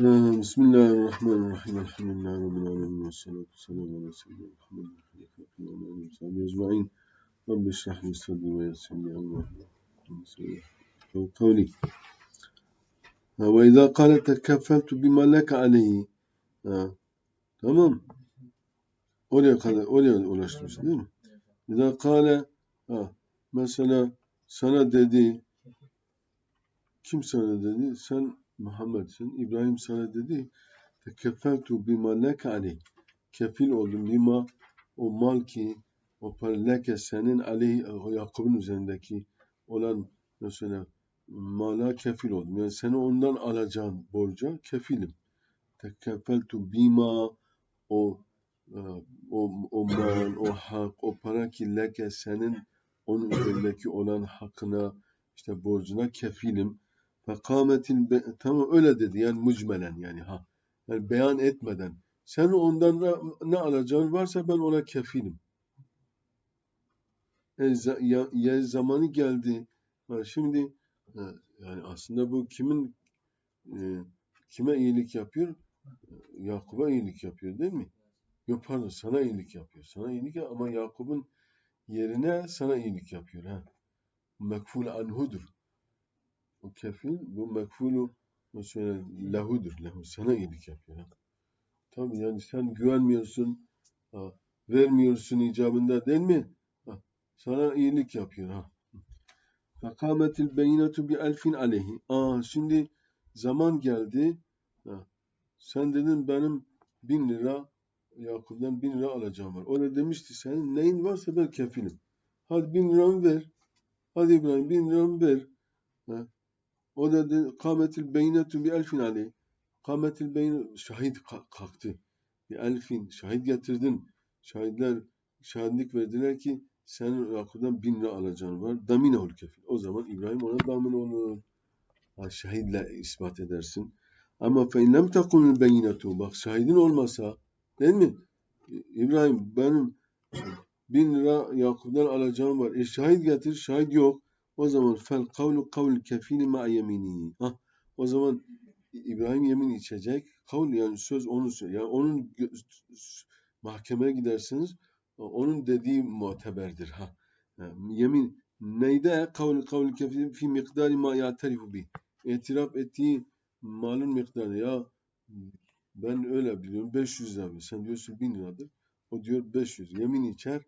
Bismillahirrahmanirrahim. Elhamdülillahi Rabbil alemin. Ve salatu selamu ala seyyidina Muhammedin. Ve ala aleyhi ve sahibi ecma'in. Rabbi şrah li sadri ve yassir li emri. Ve kavli. Ve izâ kâle tekeffeltu bimâ leke aleyhi. Tamam. Oraya kadar, oraya ulaşmış değil mi? İzâ kâle, mesela sana dedi, kim sana dedi? Sen Muhammed'sin. İbrahim sana dedi tekeffeltu bima leke. Kefil oldum bima o mal ki o leke senin aleyh o Yakup'un üzerindeki olan mesela mala kefil oldum. Yani seni ondan alacağın borca kefilim. Tekeffeltu bima o e, o, o mal, o hak, o para ki leke senin onun üzerindeki olan hakkına işte borcuna kefilim. Fekametil be- tamam öyle dedi yani mucmelen yani ha. Yani beyan etmeden. Sen ondan ne, ne alacağın varsa ben ona kefilim. E, ya, ya zamanı geldi. Şimdi e, yani aslında bu kimin e, kime iyilik yapıyor? Yakup'a iyilik yapıyor değil mi? Yok pardon sana iyilik yapıyor. Sana iyilik ama Yakup'un yerine sana iyilik yapıyor. Ha. Mekful anhudur. O kefil bu mekfulu mesela lehudur. Lehu sana iyilik yapıyor. Ha. Tabii yani sen güvenmiyorsun, ha, vermiyorsun icabında değil mi? Ha, sana iyilik yapıyor. Ha. Fekametil beyinetu bi elfin aleyhi. Aa şimdi zaman geldi. Ha. Sen dedin benim bin lira Yakup'dan bin lira alacağım var. O da demişti senin neyin varsa ben kefilim. Hadi bin liramı ver. Hadi İbrahim bin liramı ver. Ha. O dedi, kametil beyinetu bi elfin aleyhi. Kametil beyin şahit ka- kalktı. Bir elfin şahit getirdin. Şahitler şahitlik verdiler ki senin Yakup'dan bin lira alacağın var. Daminehul kefil. O zaman İbrahim ona damin olur. Ha, şahitle ispat edersin. Ama fe in lem tekumul beyinetu. Bak şahidin olmasa değil mi? İbrahim benim bin lira Yakup'dan alacağım var. E şahit getir. Şahit yok. O zaman fel kavlu kavl kefili ma yemini. Ha, o zaman İbrahim yemin içecek. Kavl yani söz onun söz. Yani onun mahkemeye gidersiniz. Onun dediği muteberdir. Ha. Yani yemin neyde? Kavl kavl kefili fi miqdari ma ya'terifu bi. İtiraf ettiği malın miktarı. Ya ben öyle biliyorum 500 lira. Sen diyorsun 1000 liradır. O diyor 500. Yemin içer.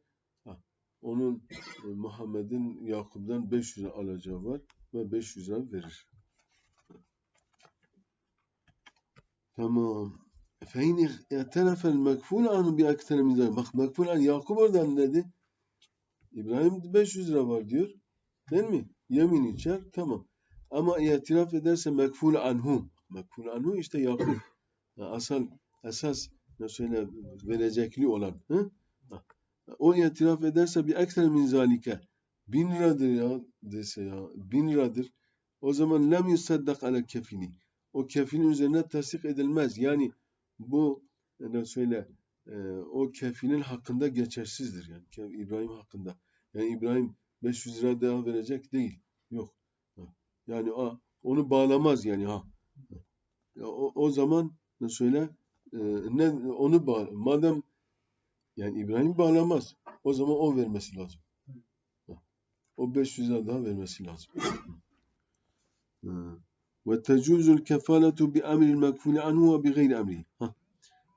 Onun e, Muhammed'in Yakup'dan 500 lira alacağı var ve 500 lira verir. Tamam. Fein i'terefel mekful anu bi ektere min. Bak mekful an Yakup oradan dedi. İbrahim 500 lira var diyor. Değil mi? Yemin içer. Tamam. Ama itiraf ederse mekful anhu. Mekful anhu işte Yakup. Ya Asal, esas ne söyle verecekli olan. Hı? O itiraf ederse bir ektere min zalike. Bin liradır ya dese ya. Bin liradır. O zaman lem yusaddak ala kefini. O kefilin üzerine tasdik edilmez. Yani bu ne söyle e, o kefilin hakkında geçersizdir. Yani İbrahim hakkında. Yani İbrahim 500 lira daha verecek değil. Yok. Yani a, onu bağlamaz yani ha. Ya o, o zaman ne söyle e, ne onu bağ madem yani İbrahim bağlamaz. O zaman o vermesi lazım. O 500 lira daha vermesi lazım. Ve tecuzul kefaletu bi emril mekfuli anhu ve bi gayri emri.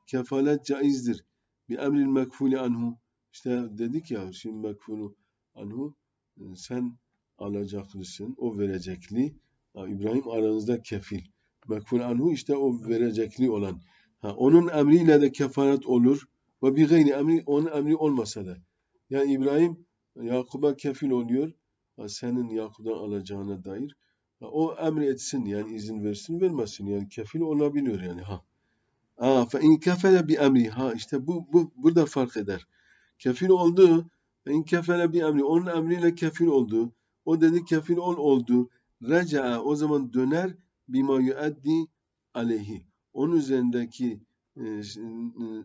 Kefalet caizdir. Bi emril mekfuli anhu. İşte dedik ya şimdi mekfulu anhu e, sen alacaklısın. O verecekli. İbrahim aranızda kefil. Mekful anhu işte o verecekli olan. Ha, onun emriyle de kefaret olur. Ve bi gayri emri onun emri olmasa da. Yani İbrahim Yakup'a kefil oluyor. Senin Yakup'dan alacağına dair. O emri etsin yani izin versin vermesin yani kefil olabiliyor yani ha. Aa, fe in kefele bi emri ha işte bu, bu burada fark eder. Kefil oldu. İn kefele bi emri onun emriyle kefil oldu. O dedi kefil ol oldu. Reca'a o zaman döner bima yuaddi aleyhi. Onun üzerindeki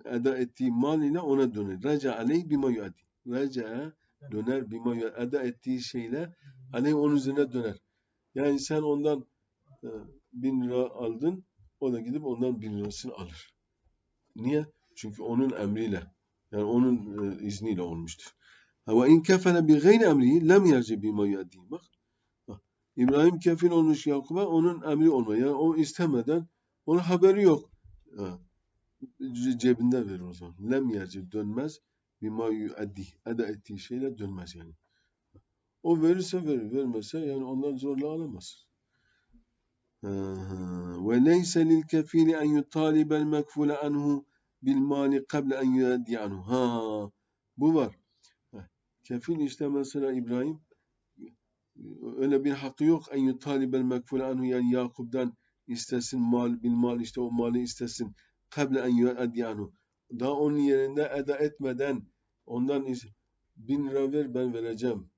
eda ettiği mal ile ona döner. Reca aleyhi bima yuaddi. Reca'a döner bima yuaddi. Eda ettiği şeyle aleyhi onun üzerine döner. Yani sen ondan e, bin lira aldın. O da gidip ondan bin lirasını alır. Niye? Çünkü onun emriyle. Yani onun e, izniyle olmuştur. Ve in kefene bi gayri emrihi lem yerci bima yuaddi. Bak. Bak. İbrahim kefil olmuş Yakup'a onun emri olma. Yani o istemeden onun haberi yok. Ha cebinde verir o zaman. Lem yerci dönmez. Bima yuaddi. Eda ettiği şeyle dönmez yani. O verirse verir. Vermezse yani ondan zorla alamaz. Ve neyse lil kefili en yutalibel mekfule anhu bil mali kable en yuaddi anhu. Ha. Bu var. Kefil işte mesela İbrahim öyle bir hakkı yok. En yutalibel mekfule anhu yani Yakup'dan istesin mal bil mal işte o mali istesin. kable en yuaddi anhu. Daha onun yerinde eda etmeden ondan is- bin lira ver ben vereceğim.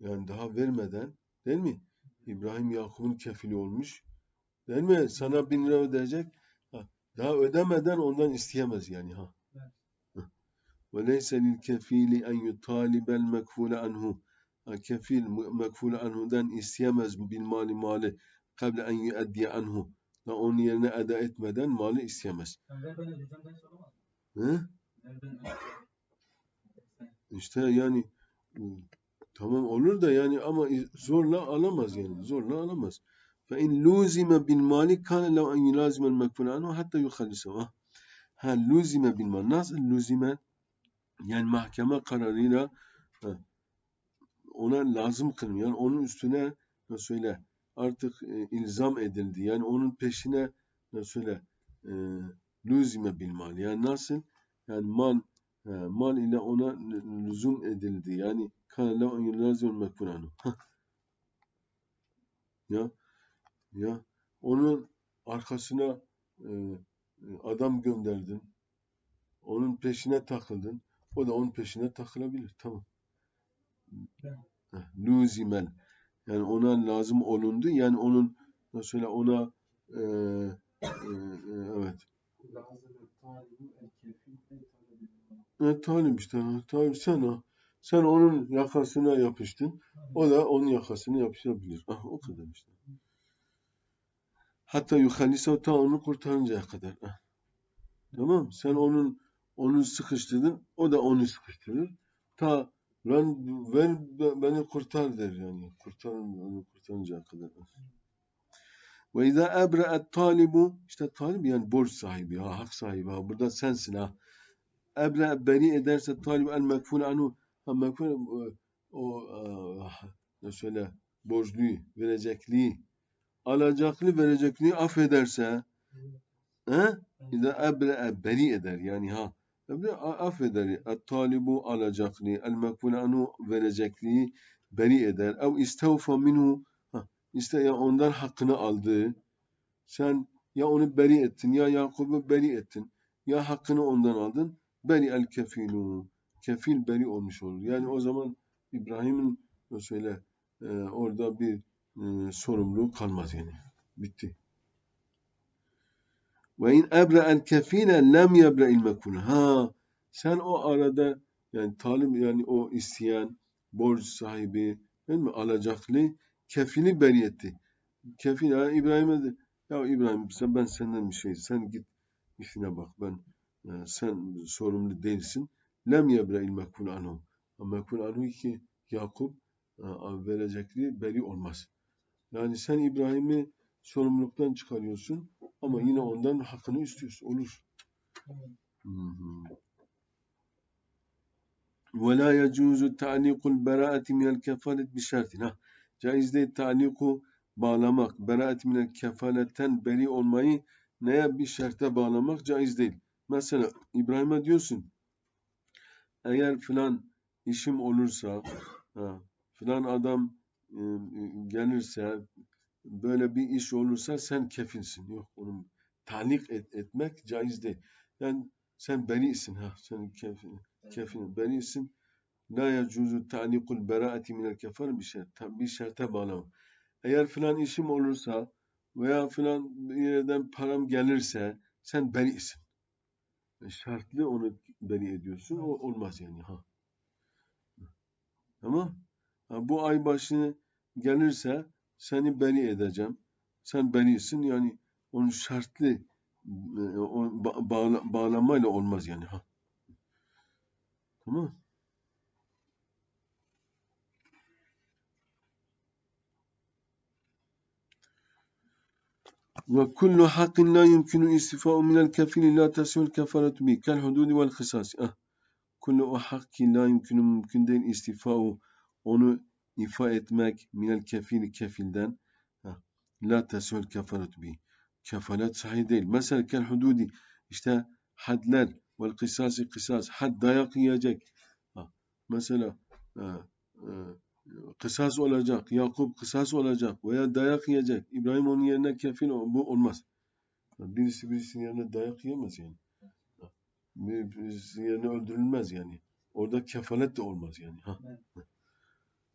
Yani daha vermeden değil mi? İbrahim Yakup'un kefili olmuş. Değil mi? Sana bin lira ödeyecek. Ha, Daha ödemeden ondan isteyemez yani. Ha. وَلَيْسَ لِلْكَفِيلِ اَنْ يُطَالِبَ الْمَكْفُولَ عَنْهُ Ha, Kefil mekful anhu'dan isteyemez bil mali mali kable en yuaddi anhu. da onun yerine eda etmeden mali isteyemez. İşte yani ı, tamam olur da yani ama zorla alamaz yani. Zorla alamaz. Fe in luzime bil mali kana lev en yulazime el mekful anhu hatta yuhallisahu. Ha luzime bil mali. Nasıl luzime? Yani mahkeme kararıyla ona lazım kılın. Yani onun üstüne söyle artık e, ilzam edildi. Yani onun peşine nasıl söyle e, luzime bil mal. Yani nasıl? Yani mal e, mal ile ona lüzum edildi. Yani kana la en yulazim mekfulanu. Ya ya onun arkasına e, adam gönderdin. Onun peşine takıldın. O da onun peşine takılabilir. Tamam. Heh, Luzimel. Yani ona lazım olundu. Yani onun mesela ona e, e, e, evet. Evet talim işte. Talim sen ha. Sen onun yakasına yapıştın. O da onun yakasına yapışabilir. Ah, o kadar işte. Hatta yuhalisa ta onu kurtarıncaya kadar. Ah. Tamam. Sen onun onu sıkıştırdın. O da onu sıkıştırır. Ta lan ver be- beni kurtar der yani. Kurtarın onu kurtarıncaya kadar. Ve izâ ebre'et talibu işte talip yani borç sahibi ha hak sahibi ha burada sensin ha. Ebre beni ederse talip el mekful anhu ha mekful o, o ah, ne söyle borçluyu verecekliği alacaklı verecekliği affederse he İza ebre beni eder yani ha A- affeder. Et talibu alacaklı el mekful anhu verecekliği beni eder. Ev istevfa minhu işte ya ondan hakkını aldı. Sen ya onu beri ettin ya Yakup'u beri ettin. Ya hakkını ondan aldın. Beri el kefilu. Kefil beri olmuş olur. Yani o zaman İbrahim'in o söyle e, orada bir e, sorumluluğu kalmaz yani. Bitti. Ve in ebra el kefile lem yebra il mekful. Ha sen o arada yani talim yani o isteyen borç sahibi değil mi alacaklı kefili beri etti. Kefil ya İbrahim'e de ya İbrahim sen ben senden bir şey sen git işine bak ben e, sen sorumlu değilsin. Lem yebra il mekful anhu. Mekful anhu ki Yakup e, verecekliği beri olmaz. Yani sen İbrahim'i sorumluluktan çıkarıyorsun ama yine ondan hakkını istiyorsun. Olur. Ve la yecuzu ta'nikul beraati minel kefalet bi şertin. Caiz değil ta'niku bağlamak. Beraat minel kefaletten beri olmayı neye bir şerte bağlamak caiz değil. Mesela İbrahim'e diyorsun eğer filan işim olursa filan adam ıı, ıı, gelirse böyle bir iş olursa sen kefilsin. Yok onun talik et, etmek caiz değil. Yani sen berisin ha sen kefil, kefil berisin. La yecuzu ta'likul beraati minel kefar bir şart. Bir şarta bağlamak. Eğer filan işim olursa veya filan bir yerden param gelirse sen berisin. E, Şartlı onu beri ediyorsun. O olmaz yani ha. Tamam? Ha, bu ay başını gelirse seni beni edeceğim. Sen benisin yani onun şartlı e, bağla, bağlamayla olmaz yani. Ha. Tamam ve kullu hakkin la yumkinu istifa'u minel kefili la tesvil kefaretu bi kel hududi vel kısas. Ah. Kullu o hakkin la yumkinu mümkün değil istifa'u onu ifa etmek minel kefili kefilden ha, la tesül kefaret bi kefalet sahih değil. Mesela kel hududi işte hadler vel kısası kısas had dayak yiyecek. Ha, mesela e, e, kısas olacak, Yakup kısas olacak veya dayak yiyecek. İbrahim onun yerine kefil bu olmaz. Birisi birisinin yerine dayak yiyemez yani. Bir- Birisinin yerine öldürülmez yani. Orada kefalet de olmaz yani. Ha.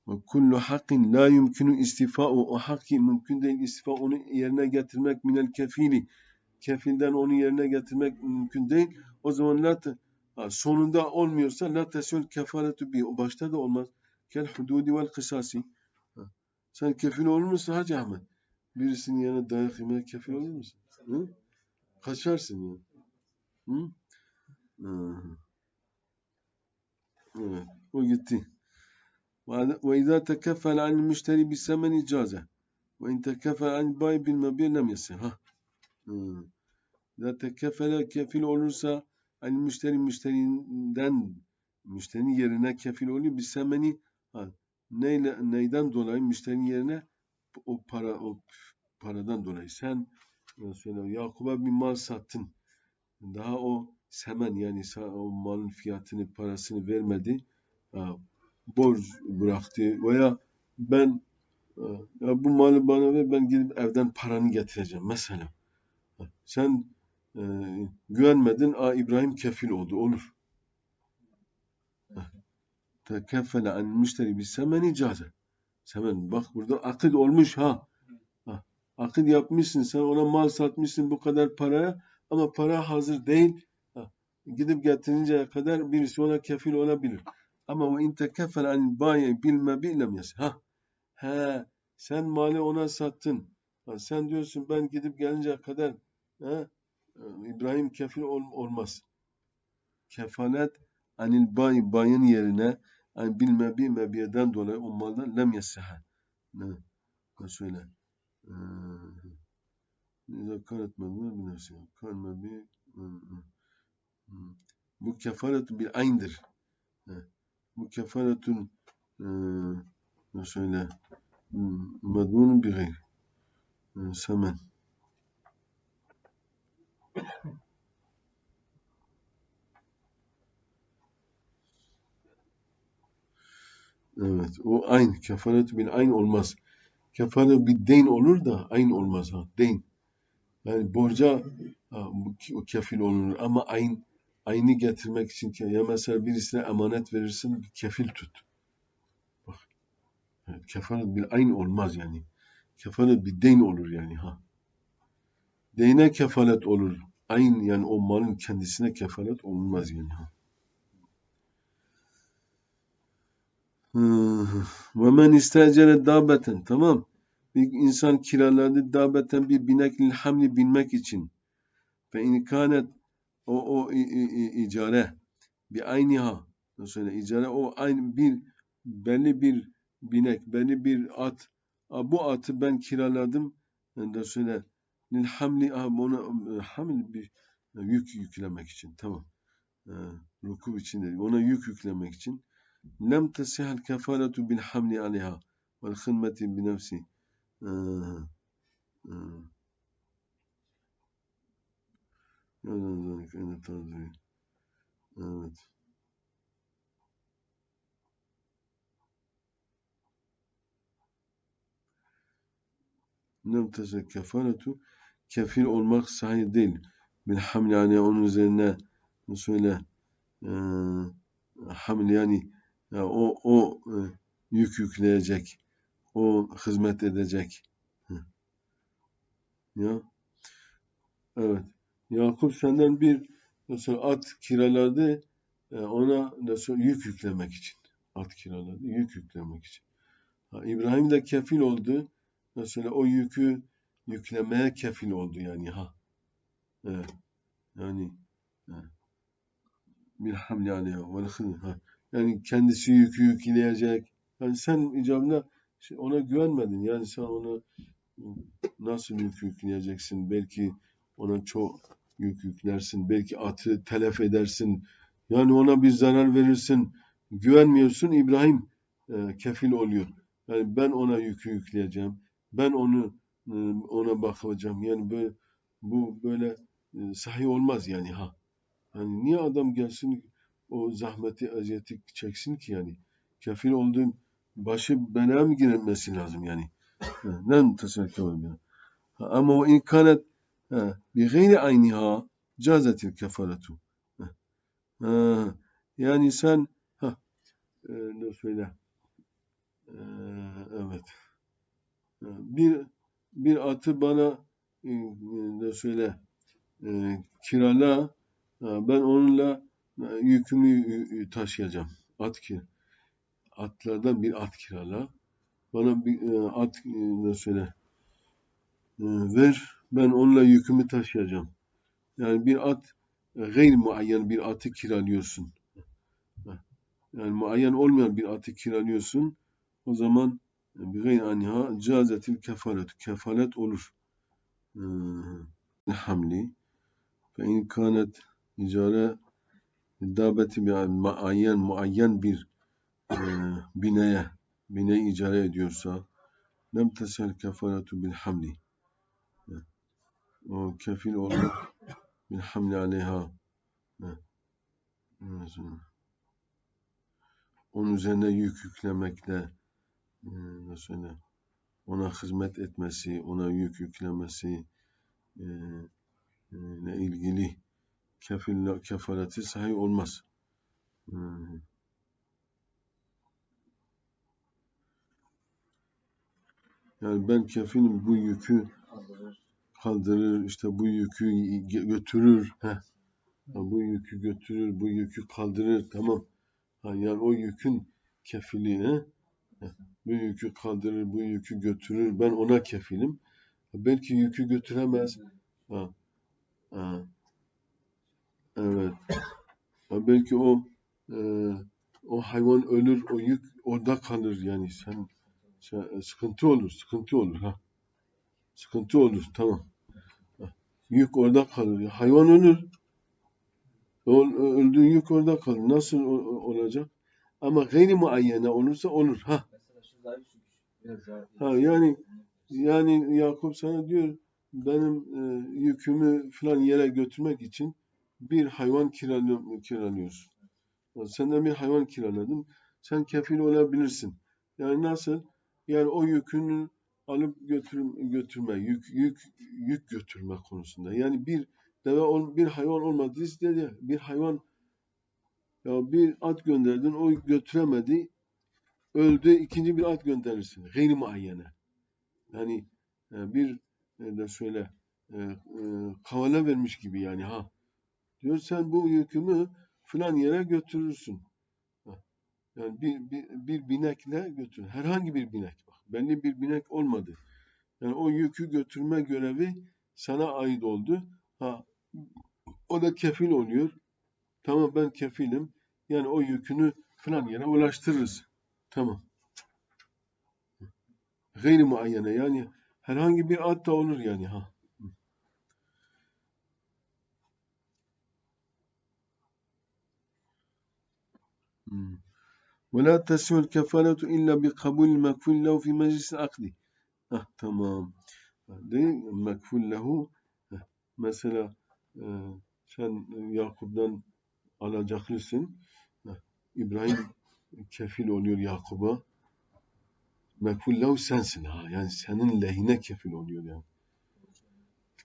Ve kullu hakkin la yumkinu istifa'u o hakki mümkün değil istifa onu yerine getirmek minel kefili kefilden onu yerine getirmek mümkün değil. O zaman la sonunda olmuyorsa la tesül kefaretu bi o başta da olmaz. Kel hududi vel kısasi. Sen kefil olur musun Hacı Ahmet? Birisinin yerine dayak yemeye kefil olur musun? Hı? Kaçarsın ya. Hı? Hı. Evet, o gitti. Ve izâ tekeffel anil müşteri bisemen icaze. Ve in tekeffel anil bay bil mebir lem yasih. Olursa anil müşteri müşterinden müşterinin yerine kefil oluyor. Bisemeni ha, neyle, neyden dolayı müşterinin yerine o para o paradan dolayı sen söyle Yakup'a bir mal sattın. Daha o semen yani o malın fiyatını parasını vermedi. Borç bıraktı veya ben e, ya bu malı bana ver ben gidip evden paranı getireceğim mesela. Sen e, güvenmedin, a İbrahim kefil oldu, olur. Tekeffele an müşteri bir semeni caze. Semen, bak burada akit olmuş ha. Akit yapmışsın, sen ona mal satmışsın bu kadar paraya ama para hazır değil. Gidip getirinceye kadar birisi ona kefil olabilir. Ama o in tekeffele an bayi bilme bilem yas. Ha. He, sen mali ona sattın. Ha, sen diyorsun ben gidip gelinceye kadar ha, İbrahim kefil ol- olmaz. Kefalet anil bay bayın yerine yani bilme bir mebiyeden dolayı o maldan lem yesiha. Ne? Ne söyle? İza kanet mebiyeden bir nefsi. Hı. Hı. bu kefalet bir aynıdır. He. Bu kefaletun e, söyle? Medbunun bir gayr. E, Semen. Evet, o aynı. Kefaret bil aynı olmaz. Kefaret bir deyn olur da aynı olmaz ha. Deyn. Yani borca ha, kefil olunur ama aynı aynı getirmek için ke- ya mesela birisine emanet verirsin bir kefil tut. Bak. Evet, kefaret bil aynı olmaz yani. Kefaret bir deyn olur yani ha. Deyne kefalet olur. Aynı yani o malın kendisine kefalet olmaz yani ha. Ve men istecere dabeten tamam. Bir insan kiraladı dabeten bir binek lil hamli binmek için. Ve imkanet o o i, i, i, icare. Bir aynıha söyle icare o aynı bir belli bir binek belli bir at. Bu atı ben kiraladım. Da söyle lil hamli ona hamil bir yük yüklemek için tamam. Ee, Rukup için dedi. Ona yük yüklemek için. Lem tesihel kefaletu bil hamli aleyha. Vel hınmeti bi nefsi. Ee, e, Evet. Nem tese kefaretu kefil olmak sahih değil. Bil hamli yani onun üzerine söyle e, hamil yani ya o o e, yük yükleyecek. O hizmet edecek. Hı. Ya evet. Yakup senden bir mesela at kiraladı e, ona nasıl yük yüklemek için. At kiraladı yük yüklemek için. İbrahim de kefil oldu. Mesela o yükü yüklemeye kefil oldu yani ha. Yani bir hamle lehı- ha. Yani kendisi yükü yükleyecek. Yani sen icabında şey, ona güvenmedin. Yani sen ona nasıl yük yükleyeceksin? Belki ona çok yük yüklersin. Belki atı telef edersin. Yani ona bir zarar verirsin. Güvenmiyorsun. İbrahim e, kefil oluyor. Yani ben ona yükü yükleyeceğim. Ben onu e, ona bakacağım. Yani böyle bu böyle e, sahih olmaz yani ha. Yani niye adam gelsin o zahmeti, eziyeti çeksin ki yani? Kefil olduğun başı belaya mı girmesi lazım yani? Tesekkür ya. Ha, Ama o in kanet ha, bi gayri ayniha cazetil kefaretu. Yani sen ha, e, söyle? E, evet. Bir bir atı bana e, söyle e, kirala ben onunla e, yükümü taşıyacağım. At ki atlardan bir at kirala. Bana bir at söyle ver ben onunla yükümü taşıyacağım. Yani bir at gayr muayyen bir atı kiralıyorsun. Yani muayyen olmayan bir atı kiralıyorsun. O zaman bir gayr anha cazetil kefalet. Kefalet olur. E, hamli. Fe in kanet icare dabeti bir muayyen muayyen bir e, bineye bine icare ediyorsa lem tesel kefaretu bil hamli. Kefil olur bil hamli aleyha. Onun üzerine yük yüklemekle mesela ona hizmet etmesi, ona yük yüklemesi e, e, ile ilgili? Kefil kefareti sahih olmaz. E, Yani ben kefilim bu yükü kaldırır, işte bu yükü götürür. Heh. Bu yükü götürür, bu yükü kaldırır. Tamam. Yani o yükün kefili. Bu yükü kaldırır, bu yükü götürür. Ben ona kefilim. Belki yükü götüremez. Ha. Ha. Evet. Ha, belki o e, o hayvan ölür, o yük orada kalır yani sen, sen- sıkıntı olur, sıkıntı olur ha. Sıkıntı olur, tamam. Yük orada kalır. Hayvan ölür. Öldüğü yük orada kalır. Nasıl olacak? Ama gayri muayyene olursa olur. Ha. Ha, yani- Yani Yakup sana diyor benim e, yükümü falan yere götürmek için bir hayvan kiralıyor, kiralıyorsun. Yani Senden bir hayvan kiraladın. Sen kefil olabilirsin. Yani nasıl? Yani o yükünü alıp götür, götürme, yük, yük, yük götürme konusunda. Yani bir deve ol, bir hayvan olmadı istedi. Bir hayvan ya bir at gönderdin o götüremedi. Öldü ikinci bir at gönderirsin. Gayri muayyene. Yani e, bir de şöyle e, e, kavala vermiş gibi yani ha. Diyor sen bu yükümü filan yere götürürsün. Yani bir, bir, bir binekle götür. Herhangi bir binek. Belli bir binek olmadı. Yani o yükü götürme görevi sana ait oldu. Ha, o da kefil oluyor. Tamam ben kefilim. Yani o yükünü filan yere ulaştırırız. Tamam. Gayri muayyene yani herhangi bir ad da olur yani ha. Hmm. ولا تسع الكفالة إلا بقبول المكفول له في مجلس العقد. Hah, tamam. Değil mekful lehu. Heh, Mesela e, sen Yakup'dan alacaklısın. Heh, İbrahim kefil oluyor Yakup'a. Mekful lehu sensin ha. Yani senin lehine kefil oluyor yani.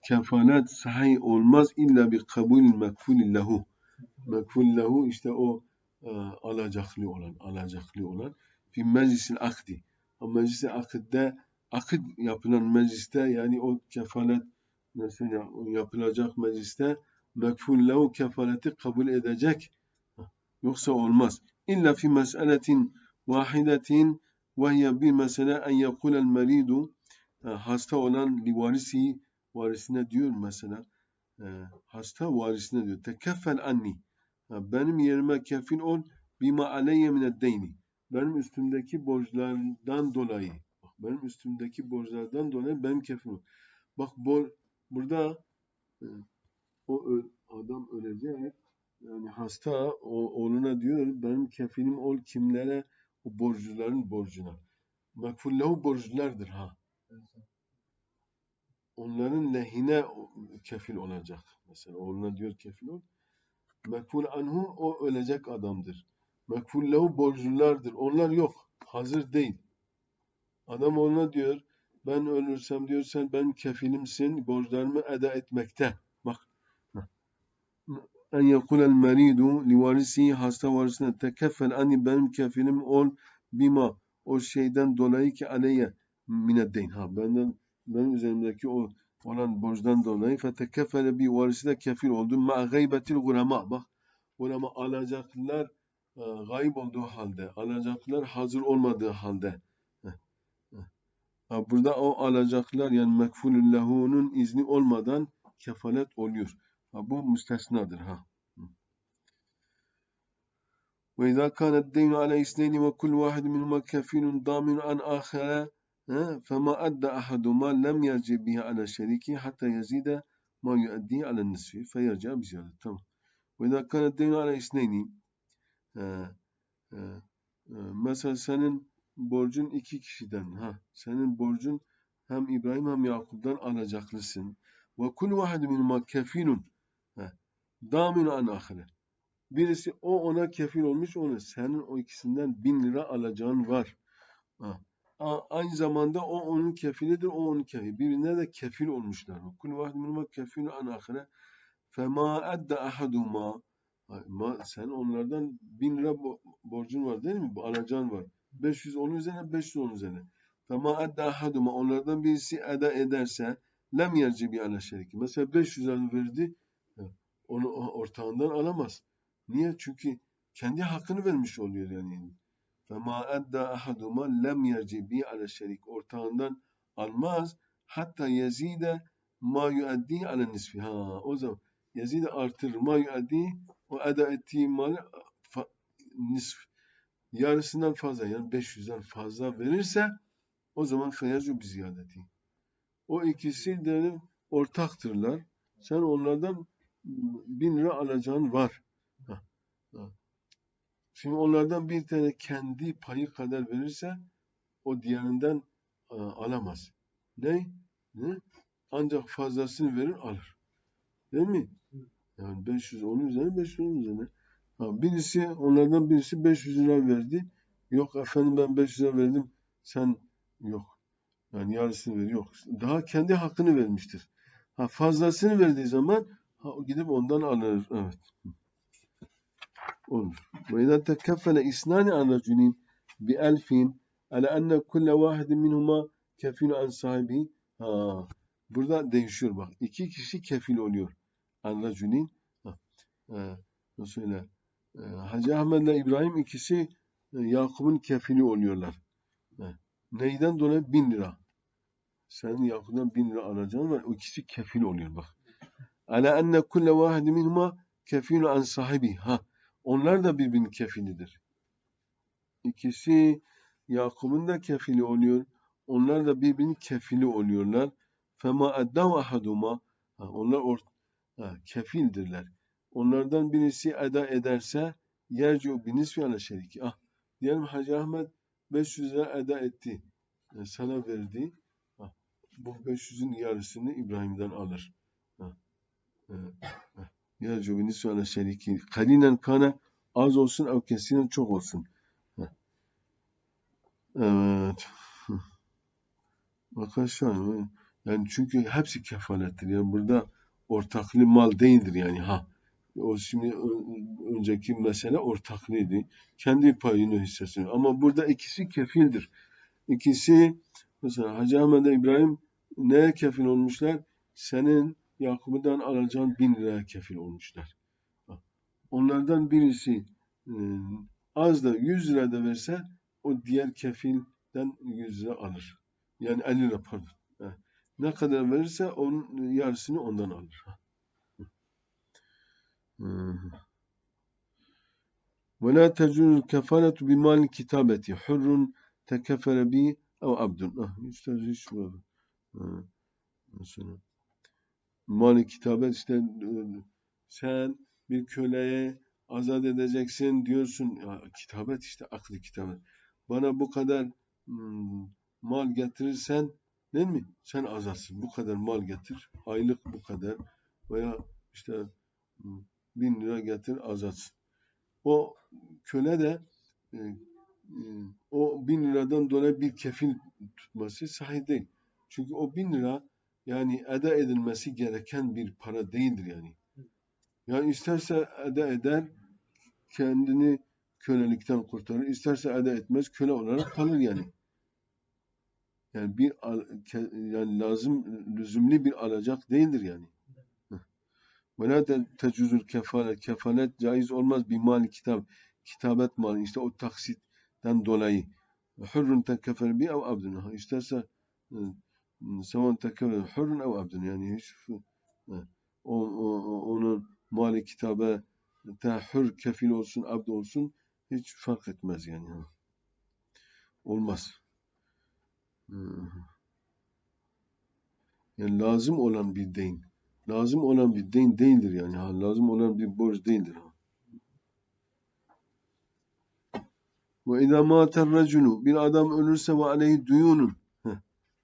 Kefalet sahih olmaz illa bir kabul mekful lehu. Mekful lehu işte o e, alacaklı olan, alacaklı olan fi meclisil akdi. Meclisi akıdde akit yapılan mecliste yani o kefalet mesela yapılacak mecliste mekful lehu kefaleti kabul edecek. Yoksa olmaz. İlla fi meseletin vahidetin ve hiye bir mesele en yekulel meridu hasta olan livarisi varisine diyor mesela e, hasta varisine diyor tekeffel anni Benim yerime kefil ol bima aleyye mineddeyni benim üstümdeki borçlardan dolayı bak benim üstümdeki borçlardan dolayı benim kefil ol. Bak bor, burada e, o ö- adam ölecek yani hasta o, oğluna diyor benim kefilim ol kimlere o borcuların borcuna. Mekfullehu borçlardır ha. Onların lehine kefil olacak. Mesela oğluna diyor kefil ol. Mekful anhu o ölecek adamdır. Mekfullehu borculardır. Onlar yok. Hazır değil. Adam oğluna diyor ben ölürsem diyor sen benim kefilimsin borçlarımı eda etmekte. Bak en yekulel meridu li varisi hasta varisine tekeffel ani benim kefilim ol bima o şeyden dolayı ki aleyye mineddeyn ha benden benim üzerimdeki o falan borçtan dolayı fetekefele bir varisine kefil oldu. Ma gaybetil gurema. Bak ulema alacaklar e, gayb olduğu halde, alacaklar hazır olmadığı halde. Heh. Burada o alacaklar yani mekfulün lehunun izni olmadan kefalet oluyor. Ha, bu müstesnadır ha. Ve izâ kânet deyn alâ isneyni ve kul vâhid minhuma kefilun dâmin an âkhara فما أدى أحدهما لم يرجع به على شريكه حتى يزيد ما يؤدي على النصف فيرجع بزيادة تمام وإذا كان الدين على اثنين ها، ها، ها، mesela senin borcun iki kişiden ha senin borcun hem İbrahim hem Yakup'dan alacaklısın ve kul vahid minhuma kefilun ha, damin an ahire Birisi o ona kefil olmuş onu. Senin o ikisinden bin lira alacağın var. Ha. Aynı zamanda o onun kefilidir, o onun kefili. Birbirine de kefil olmuşlar. Kul vahid minhuma kefilun an ahire. Fema edde ahaduma. Ma, sen onlardan bin lira bo- borcun var değil mi? Alacağın var. 500 onun üzerine, 500 onun üzerine. Fema edde ahaduma. Onlardan birisi eda ederse lem yerci bi ala şeriki. Mesela 500 lira verdi. Onu o- ortağından alamaz. Niye? Çünkü kendi hakkını vermiş oluyor yani. فَمَا اَدَّى اَحَدُمَا lem يَرْجِ بِي عَلَى şerik Ortağından almaz. Hatta yezide ma yuaddi ala nisfi. Ha, o zaman yezide artırır. Ma yuaddi o eda ettiği mali fa, nisf. Yarısından fazla yani 500'den fazla verirse o zaman feyazu bir ziyadeti. O ikisi de ortaktırlar. Sen onlardan bin lira alacağın var. Şimdi onlardan bir tane kendi payı kadar verirse o diğerinden e, alamaz. Ne? ne? Ancak fazlasını verir alır. Değil mi? Yani 500 onun üzerine 500 onun üzerine. Ha, birisi onlardan birisi 500 lira verdi. Yok efendim ben 500 lira verdim. Sen yok. Yani yarısını ver. Yok. Daha kendi hakkını vermiştir. Ha, fazlasını verdiği zaman ha, gidip ondan alır. Evet olur. وإذا تكفل إثنان عن رجل بألف على أن كل واحد منهما كفيل عن صاحبه ha, burada değişiyor bak. İki kişi kefil oluyor. An raculin ha, e, nasıl öyle? E, Hacı Ahmet ile İbrahim ikisi e, Yakup'un kefili oluyorlar. E, neyden dolayı? Bin lira. Senin Yakup'dan bin lira alacağın var. O ikisi kefil oluyor bak. Ala enne kulle vahidi minhuma kefilu an sahibi. Ha, onlar da birbirinin kefilidir. İkisi Yakup'un da kefili oluyor. Onlar da birbirinin kefili oluyorlar. Fema eddav ahaduma. Ha, onlar or ha, kefildirler. Onlardan birisi eda ederse yercu binisfi ala şeriki. Ah, diyelim Hacı Ahmet 500 lira eda etti. E, sana verdi. Ha, bu 500'ün yarısını İbrahim'den alır. Ha, e, ha. Yercu binisfi ala şeriki. Kalinen kana az olsun ev kesiren çok olsun. Evet. Hı. Arkadaşlar yani çünkü hepsi kefalettir. Yani burada ortaklı mal değildir yani ha. O şimdi önceki mesele ortaklıydı. Kendi payını hissesini. Ama burada ikisi kefildir. İkisi mesela Hacı Ahmet İbrahim neye kefil olmuşlar? Senin Yakup'dan alacağın bin liraya kefil olmuşlar. Onlardan birisi e, az da 100 lira da verse o diğer kefilden 100 lira alır. Yani 50 lira pardon. Ne kadar verirse onun yarısını ondan alır. Ve la tecrüz kefaretu bimal kitabeti hurrun tekefere bi ev abdun. Ah, hiç hiç Mesela mal kitabet işte e, sen bir köleye azat edeceksin diyorsun. Ya, kitabet işte aklı kitabet. Bana bu kadar hmm, mal getirirsen değil mi? Sen azatsın. Bu kadar mal getir aylık bu kadar veya işte hmm, bin lira getir azatsın. O köle de e, e, o bin liradan dolayı bir kefil tutması sahih değil. Çünkü o bin lira yani eda edilmesi gereken bir para değildir yani. Yani isterse eda eder, kendini kölelikten kurtarır. isterse eda etmez, köle olarak kalır yani. Yani bir yani lazım lüzumlu bir alacak değildir yani. Ve la te- tecuzul kefalet. Kefalet caiz olmaz bir mali kitap. Kitabet malı işte o taksitten dolayı. Hürrün tekefel bi ev abdun. Ha, İsterse e, sevan tekefel hürrün ev abdun. Yani o- onun mali kitabe te hür kefil olsun, abd olsun hiç fark etmez yani. Olmaz. Yani lazım olan bir deyin. Lazım olan bir deyin değildir yani. Lazım olan bir borç değildir. Ha. Ve izâ mâter bir adam ölürse ve aleyhi duyunun.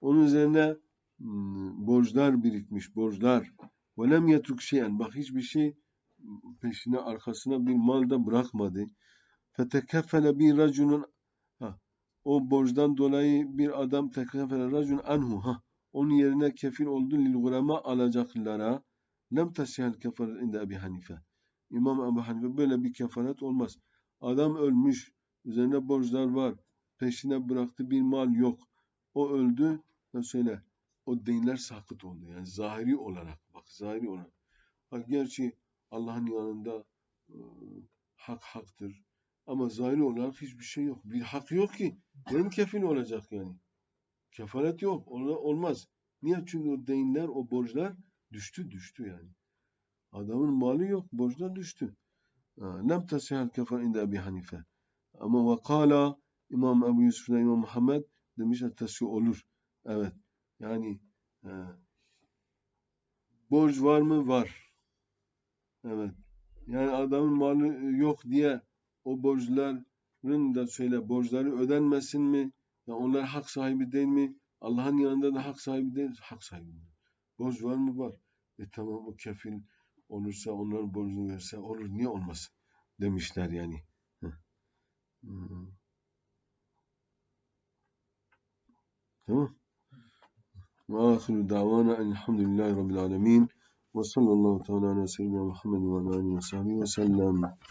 Onun üzerine hmm, borçlar birikmiş, borçlar. Ve lem yetruk şeyen. Bak hiçbir şey peşine arkasına bir mal da bırakmadı. Fetekeffele bir raculun ha, o borçtan dolayı bir adam tekeffele raculun anhu ha, onun yerine kefil oldu lil gurema alacaklara lem tasihel kefaret inde Ebi Hanife. İmam Ebu Hanife böyle bir kefaret olmaz. Adam ölmüş, üzerine borçlar var, peşine bıraktı bir mal yok. O öldü ve söyle o dinler sakıt oldu. Yani zahiri olarak bak zahiri olarak. Bak gerçi Allah'ın yanında e, hak haktır. Ama zahiri olarak hiçbir şey yok. Bir hak yok ki. Benim kefil olacak yani. Kefalet yok. Olmaz. Niye? Çünkü o deyinler, o borçlar düştü, düştü yani. Adamın mali yok, borçlar düştü. Lem tasihal kefaret inde Ebi Hanife. Ama vakala İmam Ebu Yusuf ile İmam Muhammed demişler tasih olur. Evet. Yani e, borç var mı? Var. Evet. Yani adamın malı yok diye o borçların da söyle borçları ödenmesin mi? Ya onlar hak sahibi değil mi? Allah'ın yanında da hak sahibi değil, hak sahibi. Borç var mı? Var. E tamam o kefil olursa onların borcunu verse olur. Niye olmasın? Demişler yani. Hmm. Tamam. Ve ahiru davana elhamdülillahi rabbil alemin. Ve sallallahu teala ala seyyidina Muhammed ve ala alihi ve sahbihi ve sellem.